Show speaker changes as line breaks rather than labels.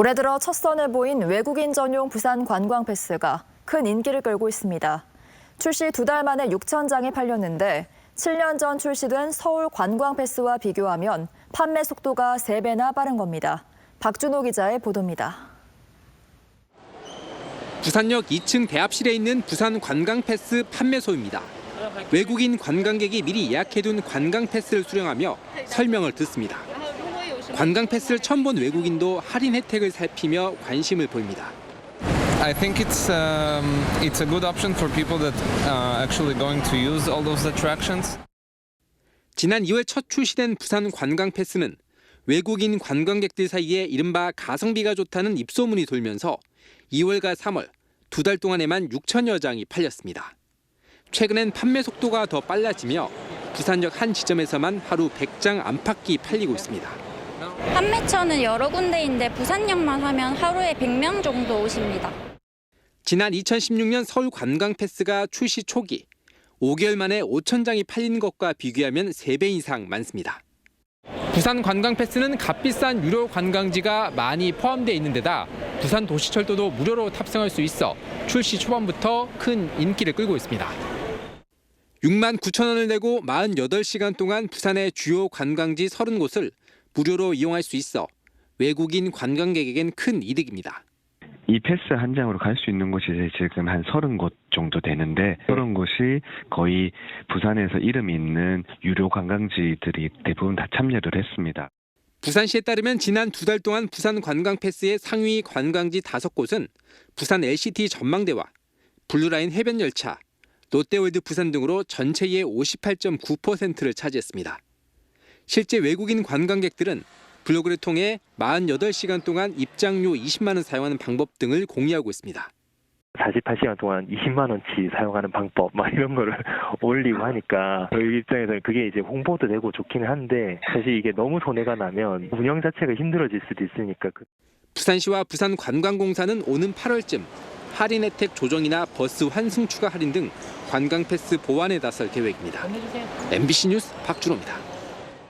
올해 들어 첫 선을 보인 외국인 전용 부산 관광 패스가 큰 인기를 끌고 있습니다. 출시 두 달 만에 6천 장이 팔렸는데 7년 전 출시된 서울 관광 패스와 비교하면 판매 속도가 3배나 빠른 겁니다. 박준호 기자의 보도입니다.
부산역 2층 대합실에 있는 부산 관광 패스 판매소입니다. 외국인 관광객이 미리 예약해둔 관광 패스를 수령하며 설명을 듣습니다. 관광 패스를 처음 본 외국인도 할인 혜택을 살피며 관심을 보입니다.
I think it's um, it's a good option for people that uh, actually going to use all those attractions.
지난 2월 첫 출시된 부산 관광 패스는 외국인 관광객들 사이에 이른바 가성비가 좋다는 입소문이 돌면서 2월과 3월 두 달 동안에만 6천여 장이 팔렸습니다. 최근엔 판매 속도가 더 빨라지며 부산역 한 지점에서만 하루 100장 안팎이 팔리고 있습니다.
판매처는 여러 군데인데 부산역만 하면 하루에 100명 정도 오십니다.
지난 2016년 서울 관광 패스가 출시 초기 5개월 만에 5천 장이 팔린 것과 비교하면 3배 이상 많습니다. 부산 관광 패스는 값비싼 유료 관광지가 많이 포함되어 있는 데다 부산 도시철도도 무료로 탑승할 수 있어 출시 초반부터 큰 인기를 끌고 있습니다. 6만 9천 원을 내고 48시간 동안 부산의 주요 관광지 30곳을 무료로 이용할 수 있어 외국인 관광객에겐 큰 이득입니다.
이 패스 한 장으로 갈 수 있는 곳이 지금 한 30곳 정도 되는데 30곳이 거의 부산에서 이름이 있는 유료 관광지들이 대부분 다 참여를 했습니다.
부산시에 따르면 지난 두 달 동안 부산 관광 패스의 상위 관광지 다섯 곳은 부산 LCT 전망대와 블루라인 해변 열차, 롯데월드 부산 등으로 전체의 58.9%를 차지했습니다. 실제 외국인 관광객들은 블로그를 통해 48시간 동안 입장료 20만 원 사용하는 방법 등을 공유하고 있습니다.
48시간 동안 20만 원치 사용하는 방법 막 이런 거를 올리고 하니까 저희 입장에서는 그게 이제 홍보도 되고 좋기는 한데 사실 이게 너무 손해가 나면 운영 자체가 힘들어질 수도 있으니까 그
부산시와 부산관광공사는 오는 8월쯤 할인 혜택 조정이나 버스 환승 추가 할인 등 관광 패스 보완에 나설 계획입니다. MBC 뉴스 박준호입니다.